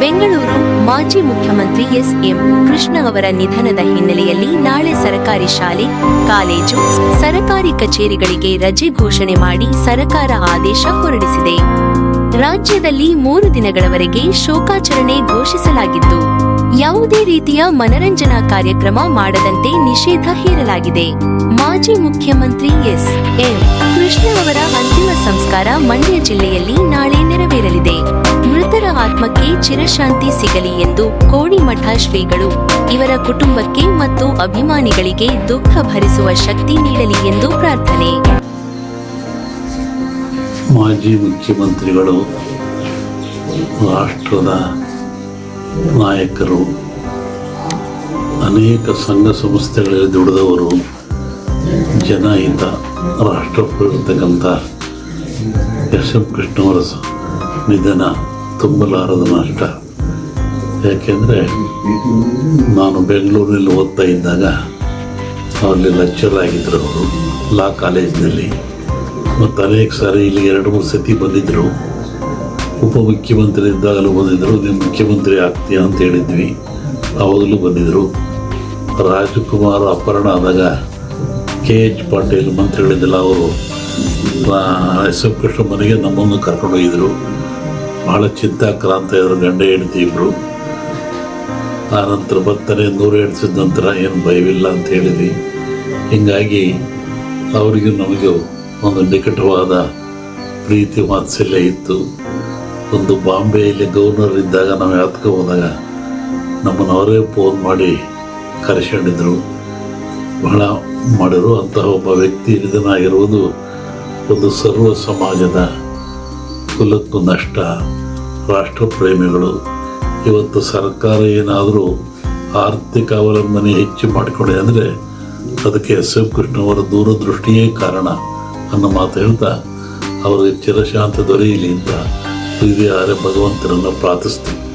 ಬೆಂಗಳೂರು ಮಾಜಿ ಮುಖ್ಯಮಂತ್ರಿ S M Krishna ಅವರ ನಿಧನದ ಹಿನ್ನೆಲೆಯಲ್ಲಿ ನಾಳೆ ಸರಕಾರಿ ಶಾಲೆ, ಕಾಲೇಜು, ಸರಕಾರಿ ಕಚೇರಿಗಳಿಗೆ ರಜೆ ಘೋಷಣೆ ಮಾಡಿ ಸರಕಾರ ಆದೇಶ ಹೊರಡಿಸಿದೆ. ರಾಜ್ಯದಲ್ಲಿ ಮೂರು ದಿನಗಳವರೆಗೆ ಶೋಕಾಚರಣೆ ಘೋಷಿಸಲಾಗಿದ್ದು, ಯಾವುದೇ ರೀತಿಯ ಮನರಂಜನಾ ಕಾರ್ಯಕ್ರಮ ಮಾಡದಂತೆ ನಿಷೇಧ ಹೇರಲಾಗಿದೆ. ಮಾಜಿ ಮುಖ್ಯಮಂತ್ರಿ ಎಸ್ ಎಂ ಕೃಷ್ಣ ಅವರ ಅಂತಿಮ ಸಂಸ್ಕಾರ ಮಂಡ್ಯ ಜಿಲ್ಲೆಯಲ್ಲಿ ನಾಳೆ ನೆರವೇರಲಿದೆ. ಆತ್ಮಕ್ಕೆ ಚಿರಶಾಂತಿ ಸಿಗಲಿ ಎಂದು ಕೋಡಿಮಠ ಶ್ರೀಗಳು ಇವರ ಕುಟುಂಬಕ್ಕೆ ಮತ್ತು ಅಭಿಮಾನಿಗಳಿಗೆ ದುಃಖ ಭರಿಸುವ ಶಕ್ತಿ ನೀಡಲಿ ಎಂದು ಪ್ರಾರ್ಥನೆ. ಮಾಜಿ ಮುಖ್ಯಮಂತ್ರಿಗಳು, ರಾಷ್ಟ್ರದ ನಾಯಕರು, ಅನೇಕ ಸಂಘ ಸಂಸ್ಥೆಗಳಲ್ಲಿ ದುಡಿದವರು, ಜನಹಿತ ರಾಷ್ಟ್ರಪ್ರತಕ್ಕಂಥ ಎಸ್ ಎಂ ಕೃಷ್ಣವರ ನಿಧನ. ತುಂಬಲಾರದ ನಷ್ಟ ಯಾಕೆಂದರೆ ನಾನು ಬೆಂಗಳೂರಿನಲ್ಲಿ ಓದ್ತಾ ಇದ್ದಾಗ ಅಲ್ಲಿ ಲೆಕ್ಚರ್ ಆಗಿದ್ದರು ಅವರು ಲಾ ಕಾಲೇಜಿನಲ್ಲಿ ಮತ್ತು ಅನೇಕ ಸಾರಿ ಇಲ್ಲಿ ಎರಡು ಮೂರು ಸತಿ ಬಂದಿದ್ದರು ಉಪಮುಖ್ಯಮಂತ್ರಿ ಇದ್ದಾಗಲೂ ಬಂದಿದ್ದರು ನೀವು ಮುಖ್ಯಮಂತ್ರಿ ಆಗ್ತೀಯ ಅಂತ ಹೇಳಿದ್ವಿ. ಆವಾಗಲೂ ಬಂದಿದ್ದರು ರಾಜಕುಮಾರ್ ಅಪಹರಣ ಆದಾಗ ಕೆ ಎಚ್ ಪಾಟೀಲ್ ಮಂತ್ರಿಗಳಿದ್ದಲ್ಲ ಅವರು ಎಸ್ ಎಂ ಕೃಷ್ಣ ಮನೆಗೆ ನಮ್ಮನ್ನು ಕರ್ಕೊಂಡೋಗಿದ್ರು. ಭಾಳ ಚಿಂತಾಕ್ರಾಂತ ಇದ್ರು, ಗಂಡ ಹೆಂಡತಿ ಇಬ್ರು ಆ ನಂತರ ಬರ್ತಾನೆ ನೂರು ಎಡ್ಸಿದ ನಂತರ ಏನು ಭಯವಿಲ್ಲ ಅಂತ ಹೇಳಿದ್ವಿ ಹೀಗಾಗಿ ಅವರಿಗೂ ನಮಗೂ ಒಂದು ನಿಕಟವಾದ ಪ್ರೀತಿ ವಾತ್ಸಲ್ಯ ಇತ್ತು. ಒಂದು ಬಾಂಬೆಯಲ್ಲಿ ಗವರ್ನರ್ ಇದ್ದಾಗ ನಾವು ಯಾತ್ಕೆ ಹೋದಾಗ ನಮ್ಮನ್ನು ಅವರೇ ಫೋನ್ ಮಾಡಿ ಕರೆಸ್ಕೊಂಡಿದ್ರು. ಬಹಳ ಮಾಡಿದ್ರು. ಅಂತಹ ಒಬ್ಬ ವ್ಯಕ್ತಿ ಇದನ್ನಾಗಿರುವುದು ಒಂದು ಸರ್ವ ಸಮಾಜದ ಕುಲಕ್ಕೂ ನಷ್ಟ. ರಾಷ್ಟ್ರಪ್ರೇಮಿಗಳು, ಇವತ್ತು ಸರ್ಕಾರ ಏನಾದರೂ ಆರ್ಥಿಕ ಅವಲಂಬನೆ ಹೆಚ್ಚು ಮಾಡಿಕೊಂಡಿದೆ ಅಂದರೆ ಅದಕ್ಕೆ ಎಸ್ ಎಂ ಕೃಷ್ಣವರ ದೂರದೃಷ್ಟಿಯೇ ಕಾರಣ ಅನ್ನೋ ಮಾತು ಹೇಳ್ತಾ ಅವರಿಗೆ ಚಿರಶಾಂತ ದೊರೆಯಲಿ ಅಂತ ಹಿರಿಯ ಭಗವಂತನನ್ನು ಪ್ರಾರ್ಥಿಸ್ತೀನಿ.